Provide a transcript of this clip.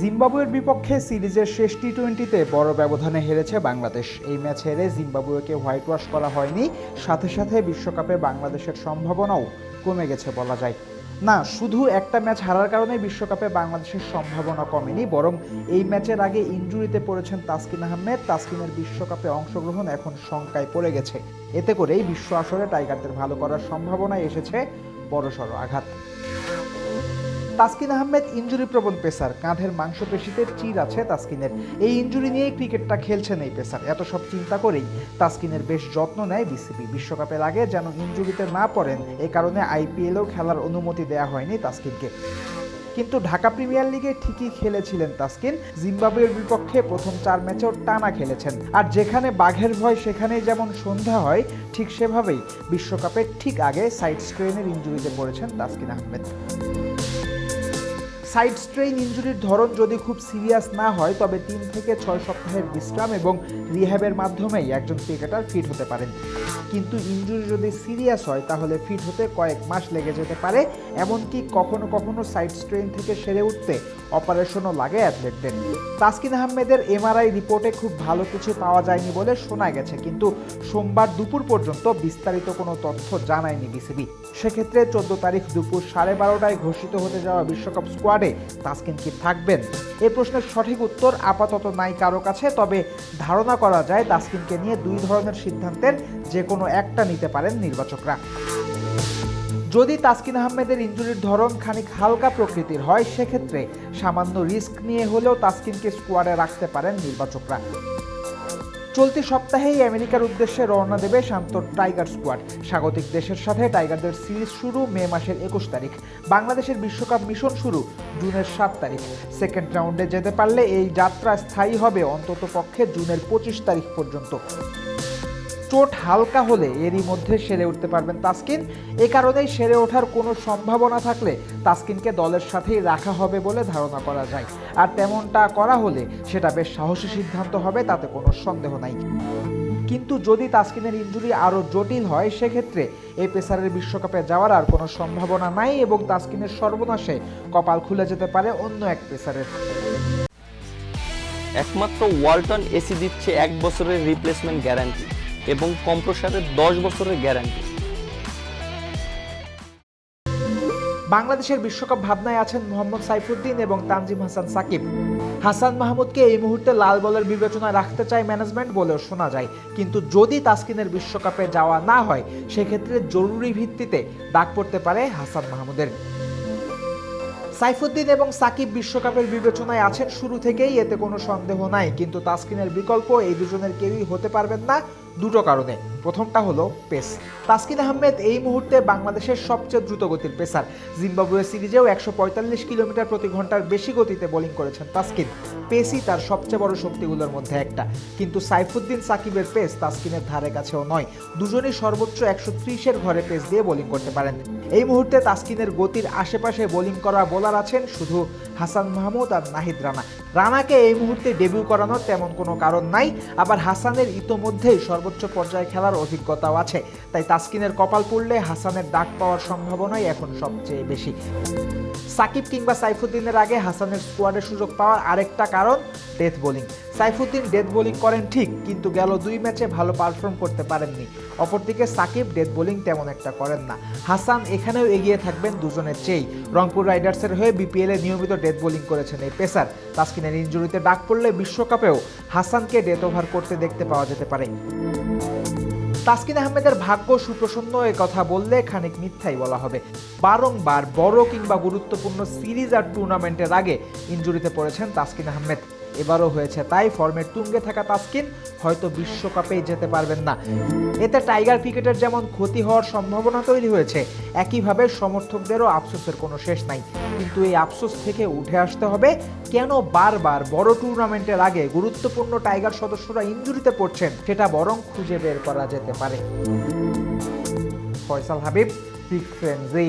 জিম্বাবুয়ের বিপক্ষে সিরিজের শেষ টি টোয়েন্টিতে বড় ব্যবধানে হেরেছে বাংলাদেশ। এই ম্যাচ হেরে জিম্বাবুয়েকে হোয়াইট ওয়াশ করা হয়নি। সাথে সাথে বিশ্বকাপে বাংলাদেশের সম্ভাবনাও কমে গেছে বলা যায়। না, শুধু একটা ম্যাচ হারার কারণে বিশ্বকাপে বাংলাদেশের সম্ভাবনা কমেনি, বরং এই ম্যাচের আগে ইনজুরিতে পড়েছেন তাসকিন আহমেদ। তাসকিনের বিশ্বকাপে অংশগ্রহণ এখন শঙ্কায় পড়ে গেছে। এতে করেই বিশ্ব আসরে টাইগারদের ভালো করার সম্ভাবনায় এসেছে বড়সড় আঘাত। তাসকিন আহমেদ ইঞ্জুরি প্রবণ পেসার। কাঁধের মাংসপেশিতে চির আছে তাসকিনের। এই ইঞ্জুরি নিয়েই ক্রিকেটটা খেলছেন এই পেসার। এত সব চিন্তা করেই তাসকিনের বেশ যত্ন নেয় বিসিবি। বিশ্বকাপের আগে যেন ইঞ্জুরিতে না পড়েন, এ কারণে আইপিএলেও খেলার অনুমতি দেয়া হয়নি তাসকিনকে। কিন্তু ঢাকা প্রিমিয়ার লিগে ঠিকই খেলেছিলেন তাসকিন। জিম্বাবুয়ের বিপক্ষে প্রথম চার ম্যাচেও টানা খেলেছেন। আর যেখানে বাঘের ভয়, সেখানেই যেমন সন্ধ্যা হয়, ঠিক সেভাবেই বিশ্বকাপের ঠিক আগে সাইড স্ট্রেনের ইঞ্জুরিতে পড়েছেন তাসকিন আহমেদ। সাইড স্ট্রেইন ইঞ্জুরির ধরন যদি খুব সিরিয়াস না হয়, তবে তিন থেকে ছয় সপ্তাহের বিশ্রাম এবং রিহ্যাবের মাধ্যমেই একজন ক্রিকেটার ফিট হতে পারেন। কিন্তু ইঞ্জুরি যদি সিরিয়াস হয়, তাহলে ফিট হতে কয়েক মাস লেগে যেতে পারে, এমনকি কখনো কখনো সাইড স্ট্রেইন থেকে সেরে উঠতে অপারেশনও লাগে অ্যাথলেটদের। তাসকিন আহমেদের এমআরআই রিপোর্টে খুব ভালো কিছু পাওয়া যায়নি বলে শোনা গেছে, কিন্তু সোমবার দুপুর পর্যন্ত বিস্তারিত কোনো তথ্য জানায়নি বিসিবি। সেক্ষেত্রে চোদ্দ তারিখ দুপুর সাড়ে বারোটায় ঘোষিত হতে যাওয়া বিশ্বকাপ স্কোয়াডে তাসকিন কি থাকবেন? এ প্রশ্নের সঠিক উত্তর আপাতত নাই কারও কাছে, তবে ধারণা করা যায় তাসকিনকে নিয়ে দুই ধরনের সিদ্ধান্তের যে কোনো একটা নিতে পারেন নির্বাচকরা। যদি তাসকিন আহমেদের ইঞ্জুরির ধরন খানিক হালকা প্রকৃতির হয়, সেক্ষেত্রে সামান্য রিস্ক নিয়ে হলেও তাসকিনকে স্কোয়াডে রাখতে পারেন নির্বাচকরা। চলতি সপ্তাহেই আমেরিকার উদ্দেশ্যে রওনা দেবে শান্ত টাইগার স্কোয়াড। স্বাগতিক দেশের সাথে টাইগারদের সিরিজ শুরু মে মাসের একুশ তারিখ। বাংলাদেশের বিশ্বকাপ মিশন শুরু জুনের সাত তারিখ। সেকেন্ড রাউন্ডে যেতে পারলে এই যাত্রা স্থায়ী হবে অন্তত পক্ষে জুনের পঁচিশ তারিখ পর্যন্ত। চোট হালকা হলে এরই মধ্যে সেরে উঠতে পারবেন তাসকিন। এ কারণেই সেরে ওঠার কোনো সম্ভাবনা থাকলে তাসকিনকে দলের সাথেই রাখা হবে বলে ধারণা করা যায়। আর তেমনটা করা হলে সেটা বেশ সাহসী সিদ্ধান্ত হবে, তাতে কোনো সন্দেহ নাই। কিন্তু যদি তাসকিনের ইঞ্জুরি আরও জটিল হয়, সেক্ষেত্রে এই পেসারের বিশ্বকাপে যাওয়ার আর কোনো সম্ভাবনা নাই এবং তাসকিনের সর্বনাশে কপাল খুলে যেতে পারে অন্য এক পেসারের। একমাত্র ওয়ালটন এসি দিচ্ছে এক বছরের রিপ্লেসমেন্ট গ্যারান্টি এবং কম্প্রসারের দশ বছরের গ্যারান্টি। বাংলাদেশের বিশ্বকাপ ভাবনায় আছেন মোহাম্মদ সাইফুদ্দিন এবং তানজিম হাসান সাকিব। হাসান মাহমুদকে এই মুহূর্তে লাল বলের বিবেচনায় রাখতে চায় ম্যানেজমেন্ট বলেও শোনা যায়। কিন্তু যদি তাসকিনের বিশ্বকাপে যাওয়া না হয়, সেক্ষেত্রে জরুরি ভিত্তিতে ডাক পড়তে পারে হাসান মাহমুদের। সাইফুদ্দিন এবং সাকিব বিশ্বকাপের বিবেচনায় আছেন শুরু থেকেই, এতে কোনো সন্দেহ নাই। কিন্তু তাসকিনের বিকল্প এই দুজনের কেউই হতে পারবেন না দুটো কারণে। প্রথমটা হলো পেস তাসকিন আহমেদ এই মুহূর্তে বাংলাদেশের সবচেয়ে দ্রুতগতির পেসার। জিম্বাবুয়ে সিরিজেও একশো পঁয়তাল্লিশ কিলোমিটার প্রতি ঘণ্টার বেশি গতিতে বোলিং করেছেন তাসকিন। পেসই তার সবচেয়ে বড় শক্তিগুলোর মধ্যে একটা। কিন্তু সাইফুদ্দিন সাকিবের পেস তাসকিনের ধারে কাছেও নয়। দুজনই সর্বোচ্চ একশো ত্রিশের ঘরে পেস দিয়ে বোলিং করতে পারেন। এই মুহূর্তে তাসকিনের গতির আশেপাশে বোলিং করা বোলার আছেন শুধু হাসান মাহমুদ আর নাহিদ রানা। রানাকে এই মুহূর্তে ডেবিউ করানোর তেমন কোনো কারণ নাই, আবার হাসানের ইতোমধ্যেই সর্বোচ্চ পর্যায়ে খেলার অভিজ্ঞতাও আছে। তাই তাসকিনের কপাল পড়লে হাসানের ডাক পাওয়ার সম্ভাবনাই এখন সবচেয়ে বেশি। সাকিব কিংবা সাইফুদ্দিনের আগে হাসানের স্কোয়াডে সুযোগ পাওয়ার আরেকটা কারণ death bowling Saifuddin death bowling করেন ঠিক, কিন্তু গেল দুই ম্যাচে ভালো পারফর্ম করতে পারেননি। অপরদিকে সাকিব ডেথ বোলিং তেমন একটা করেন না। হাসান এখানেও এগিয়ে থাকবেন দুজনের চেয়েই। রংপুর রাইডার্সের হয়ে বিপিএলে নিয়মিত ডেথ বোলিং করেছেন এই পেসার। তাসকিনের ইঞ্জুরিতে ডাক পড়লে বিশ্বকাপেও হাসানকে ডেথ ওভার করতে দেখতে পাওয়া যেতে পারে। তাসকিন আহমেদের ভাগ্য সুপ্রসন্ন, এ কথা বললে খানিক মিথ্যাই বলা হবে। বারংবার বড় কিংবা গুরুত্বপূর্ণ সিরিজ আর টুর্নামেন্টের আগে ইঞ্জুরিতে পড়েছেন তাসকিন আহমেদ। এবারও হয়েছে। তাই ফর্মের তুঙ্গে থাকা তাসকিন হয়তো বিশ্বকাপেই যেতে পারবেন না। এতে টাইগার ক্রিকেটের যেমন ক্ষতি হওয়ার সম্ভাবনা তৈরি হয়েছে, একইভাবে সমর্থকদেরও আফসোসের কোনো শেষ নাই। কিন্তু এই আফসোস থেকে উঠে আসতে হবে, কেন বারবার বড় টুর্নামেন্টের আগে গুরুত্বপূর্ণ টাইগার সদস্যরা ইঞ্জুরিতে পড়ছেন, সেটা বরং খুঁজে বের করা যেতে পারে। ফয়সাল হাবিব বিগ ফ্রেন্ডজি